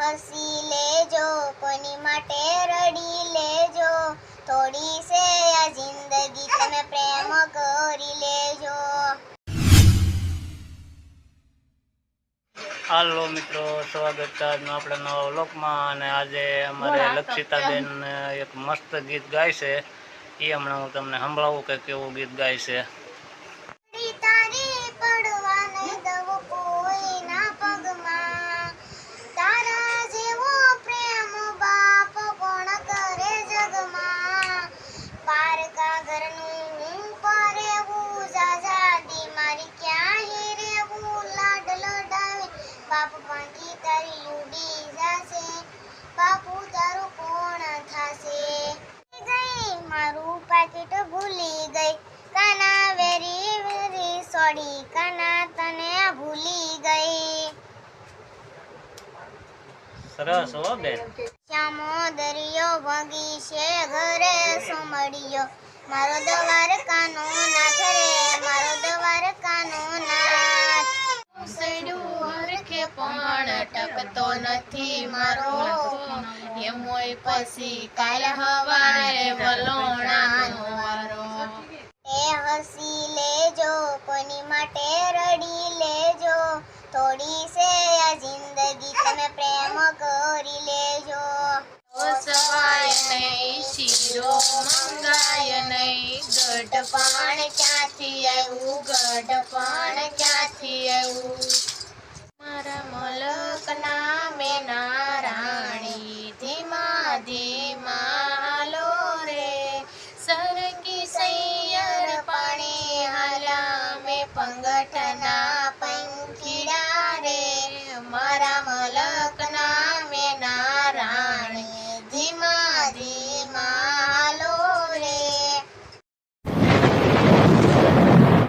હસી લેજો કોની માટે રડી લેજો. થોડી સે આ જિંદગી તમે પ્રેમ કરી લેજો. હાલો મિત્રો સ્વાગત છે આજનો આપણા નવા વ્લોગમાં અને આજે અમારે લક્ષિતાબેન એક મસ્ત ગીત ગાય છે. એ હમણાં હું તમને સંભળાવું કે કેવું ગીત ગાય છે. બાપ તારી ઉડી જાશે. બાપુ તારું કોણ થાશે? ગઈ મારું પાકીટ ભૂલી ગઈ. કાના વેરી વેરી સોડી કાના તને ભૂલી ગઈ. સરસ હો બેન. શ્યામો દરિયો વગી છે ઘરે સોમડિયો. મારો દવાર કાનો નાથ રે મારો દવાર કાનો નાથ સડું હરખે પણ ટકતો નથી મારો. એમોય પછી કાલ હવારે વલોણાનો વારો. એ હસી લેજો કોની માટે રડી લેજો. થોડી સે આ જિંદગી તમે પ્રેમ કરી લેજો. સવાય નહીં શીરો મંગાય નહીં ગઢ પાણ ક્યાંથી આવ્યું? ગઢપાણ ક્યાંથી આવ્યું? ಪಂಗಟನಾ